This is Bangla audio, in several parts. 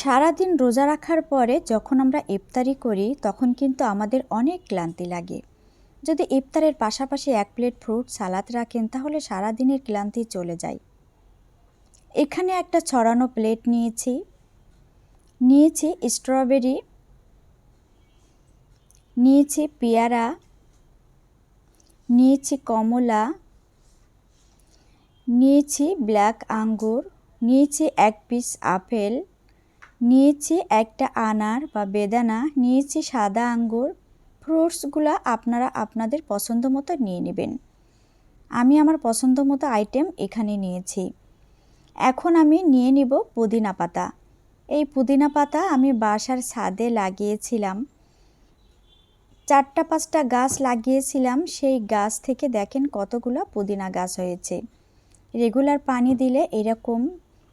সারাদিন রোজা রাখার পরে যখন আমরা ইফতারি করি, তখন কিন্তু আমাদের অনেক ক্লান্তি লাগে। যদি ইফতারের পাশাপাশি এক প্লেট ফ্রুট সালাদ রাখেন, তাহলে সারাদিনের ক্লান্তি চলে যায়। এখানে একটা ছড়ানো প্লেট নিয়েছি। নিয়েছি স্ট্রবেরি, নিয়েছি পেয়ারা, নিয়েছি কমলা, নিয়েছি ব্ল্যাক আঙ্গুর, নিয়েছি এক পিস আপেল নিয়েছি একটা আনার বা বেদানা, নিয়েছি সাদা আঙ্গুর। ফ্রুটসগুলো আপনারা আপনাদের পছন্দ মতো নিয়ে নেবেন। আমি আমার পছন্দ মতো আইটেম এখানে নিয়েছি। এখন আমি নিয়ে নিব পুদিনা পাতা। এই পুদিনা পাতা আমি বাসার ছাদে লাগিয়েছিলাম। চারটা পাঁচটা গাছ লাগিয়েছিলাম। সেই গাছ থেকে দেখেন কতগুলো পুদিনা গাছ হয়েছে। রেগুলার পানি দিলে এরকম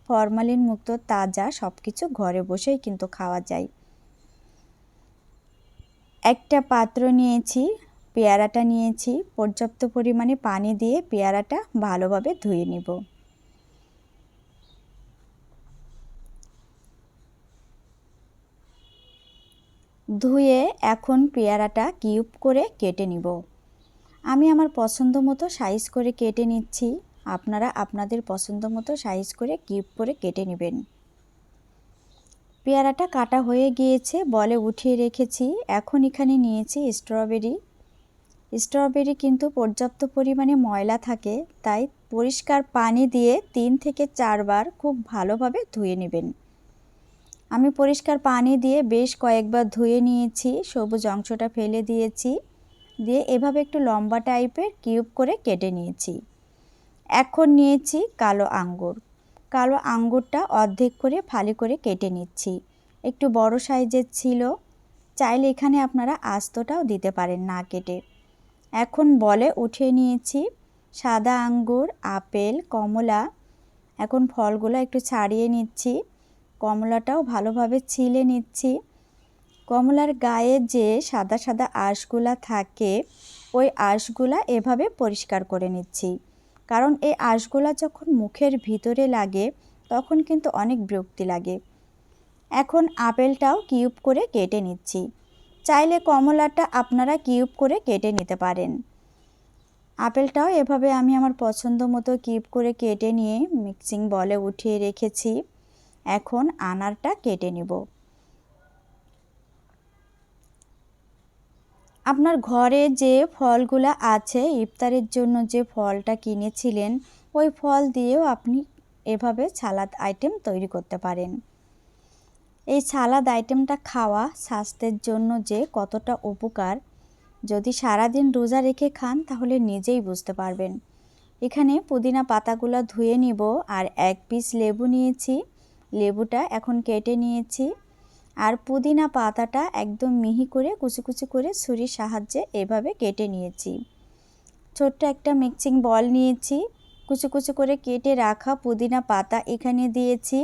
ফরমালিন মুক্ত, তাজা সব কিছু ঘরে বসেই কিন্তু খাওয়া যায়। একটা পাত্র নিয়েছি, পেয়ারাটা নিয়েছি, পর্যাপ্ত পরিমাণে পানি দিয়ে পেয়ারাটা ভালোভাবে ধুয়ে নিব। ধুয়ে এখন পেয়ারাটা কিউব করে কেটে নিব। আমি আমার পছন্দ মতো সাইজ করে কেটে নিচ্ছি। আপনারা আপনাদের পছন্দ মতো সাইজ করে কিউব করে কেটে নেবেন। পেয়ারাটা কাটা হয়ে গিয়েছে, বলে উঠিয়ে রেখেছি। এখন এখানে নিয়েছি স্ট্রবেরি স্ট্রবেরি কিন্তু পর্যাপ্ত পরিমাণে ময়লা থাকে, তাই পরিষ্কার পানি দিয়ে তিন থেকে চারবার খুব ভালোভাবে ধুয়ে নেবেন। আমি পরিষ্কার পানি দিয়ে বেশ কয়েকবার ধুয়ে নিয়েছি, সবুজ অংশটা ফেলে দিয়েছি। দিয়ে এভাবে একটু লম্বা টাইপের কিউব করে কেটে নিয়েছি। এখন নিয়েছি কালো আঙ্গুর। কালো আঙ্গুরটা অর্ধেক করে ফালি করে কেটে নিচ্ছি। একটু বড় সাইজের ছিল, চাইলে এখানে আপনারা আস্তটাও দিতে পারেন না কেটে। এখন বলে উঠিয়ে নিয়েছি সাদা আঙ্গুর, আপেল, কমলা। এখন ফলগুলো একটু ছাড়িয়ে নিচ্ছি। কমলাটাও ভালোভাবে ছিলে নিচ্ছি। কমলার গায়ে যে সাদা সাদা আঁশগুলা থাকে, ওই আঁশগুলা এভাবে পরিষ্কার করে নিচ্ছি। কারণ এই আঁশগুলা যখন মুখের ভিতরে লাগে, তখন কিন্তু অনেক বিরক্তি লাগে। এখন আপেলটাও কিউব করে কেটে নিচ্ছি। চাইলে কমলাটা আপনারা কিউব করে কেটে নিতে পারেন। আপেলটাও এভাবে আমি আমার পছন্দ মতো কিউব করে কেটে নিয়ে মিক্সিং বলে উঠিয়ে রেখেছি। এখন আনারটা কেটে নিব। আপনার ঘরে যে ফলগুলো আছে, ইফতারের জন্য যে ফলটা কিনেছিলেন, ওই ফল দিয়েও আপনি এভাবে সালাদ আইটেম তৈরি করতে পারেন। এই সালাদ আইটেমটা খাওয়া স্বাস্থ্যের জন্য যে কতটা উপকার, যদি সারাদিন রোজা রেখে খান, তাহলে নিজেই বুঝতে পারবেন। এখানে পুদিনা পাতাগুলো ধুয়ে নিব, আর এক পিস লেবু নিয়েছি। লেবুটা এখন কেটে নিয়েছি। আর পুদিনা পাতাটা একদম মিহি করে, কুচি কুচি করে ছুরির সাহায্যে এভাবে কেটে নিয়েছি। ছোট্ট একটা মিক্সিং বল নিয়েছি, কুচি কুচি করে কেটে রাখা পুদিনা পাতা এখানে দিয়েছি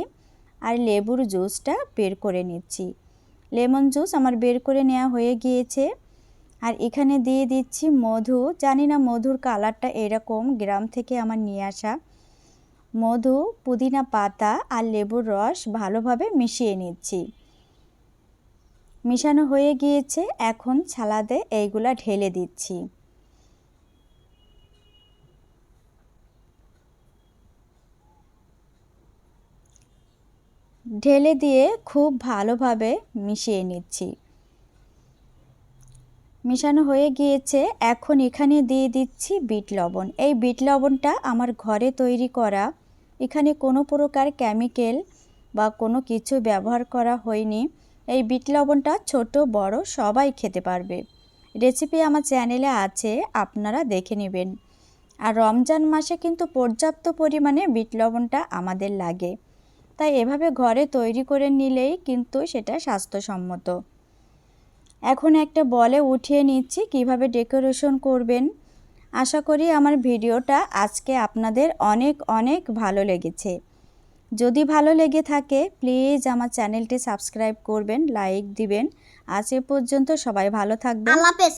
আর লেবুর জুসটা বের করে নিচ্ছি। লেমন জুস আমার বের করে নেওয়া হয়ে গিয়েছে। আর এখানে দিয়ে দিচ্ছি মধু। জানি না মধুর কালারটা এরকম, গ্রাম থেকে আমার নিয়ে আসা। মধু, পুদিনা পাতা আর লেবুর রস ভালোভাবে মিশিয়ে নিচ্ছি। মিশানো হয়ে গিয়েছে, এখন ছালাদে এইগুলা ঢেলে দিচ্ছি। ঢেলে দিয়ে খুব ভালোভাবে মিশিয়ে নিচ্ছি। মিশানো হয়ে গিয়েছে, এখন এখানে দিয়ে দিচ্ছি বিট লবণ। এই বিট লবণটা আমার ঘরে তৈরি করা, এখানে কোনো প্রকার কেমিক্যাল বা কোনো কিছু ব্যবহার করা হয়নি। এই বিট লবণটা ছোট, বড়, সবাই খেতে পারবে। রেসিপি আমার চ্যানেলে আছে, আপনারা দেখে নেবেন। আর রমজান মাসে কিন্তু পর্যাপ্ত পরিমাণে বিট লবণটা আমাদের লাগে। তাই এভাবে ঘরে তৈরি করে নিলেই কিন্তু সেটা স্বাস্থ্যসম্মত। এখন একটা বলে উঠিয়ে নিচ্ছি, কীভাবে ডেকোরেশন করবেন। আশা করি আমার ভিডিওটা আজকে আপনাদের অনেক অনেক ভালো লেগেছে। যদি ভালো লেগে থাকে প্লিজ আমার চ্যানেলটি সাবস্ক্রাইব করবেন লাইক দিবেন। আজ এ পর্যন্ত সবাই ভালো থাকবেন।